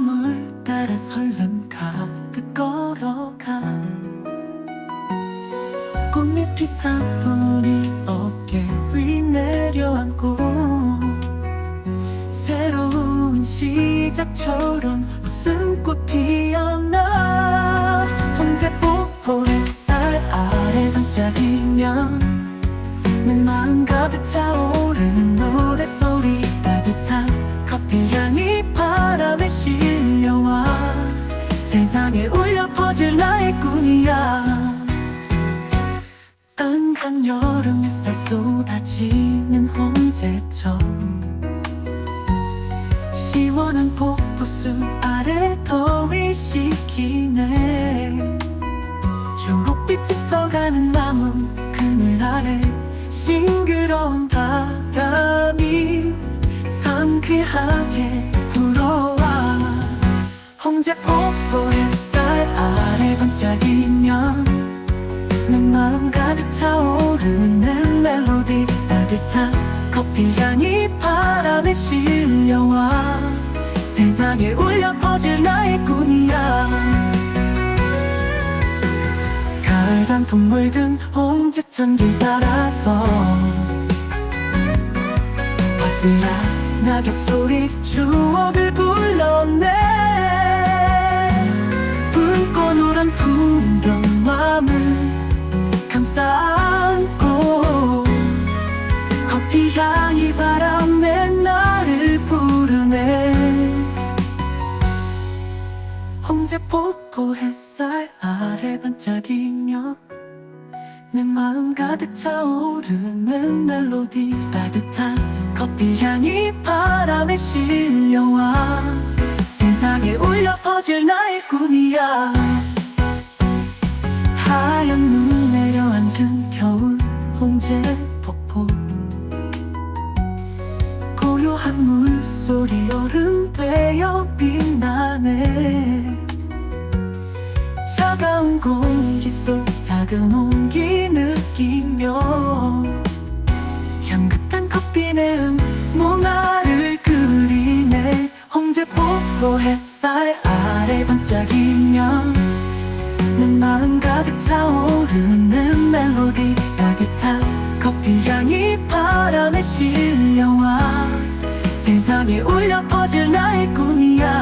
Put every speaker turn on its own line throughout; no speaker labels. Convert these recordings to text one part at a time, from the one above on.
마을은 가득 걸어가. 꽃잎이 사뿐히 어깨 위 내려앉고 새로운 시작처럼 웃음꽃 피어나. 혼자 뽀뽀 햇살 아래 반짝이면 내 마음 가득 차오르는 노래소리 실려와 세상에 울려 퍼질 나의 꿈이야. 따뜻한 여름 햇살 쏟아지는 홍제천 시원한 폭포수 아래 더위 식히네. 초록빛이 떠가는 나무 그늘 아래 싱그러운 바람이 상쾌하게 홍제 폭포 햇살 아래 반짝이면 내 마음 가득 차오르는 멜로디 따뜻한 커피 향이 바람에 실려와 세상에 울려 퍼질 나의 꿈이야. 가을 단풍 물든 홍제천 길 따라서 바스락 낙엽 소리 추억을 불러 홍제 폭포 햇살 아래 반짝이며 내 마음 가득 차오르는 멜로디 따뜻한 커피 향이 바람에 실려와 세상에 울려 퍼질 나의 꿈이야. 하얀 눈 내려앉은 겨울 홍제 폭포. 고요한 물소리 여름 되어 빛나네 차가운 공기 속 작은 온기 느끼며 향긋한 커피 내음 모나를 그리네. 홍제 폭포 햇살 아래 반짝이며 내 마음 가득 차오르는 멜로디. 따뜻한 커피 향이 바람에 실려와 세상에 울려 퍼질 나의 꿈이야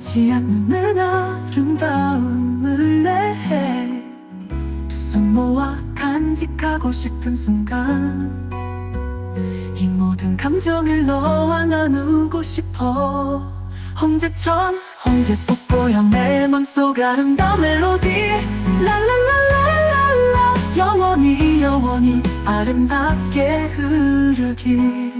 변치 않는 아름다움을 내해 두 손 모아 간직하고 싶은 순간 이 모든 감정을 너와 나누고 싶어 홍제천 홍제폭포야 내 맘속 아름다운 멜로디. 랄랄랄랄랄라. 영원히 영원히 아름답게 흐르길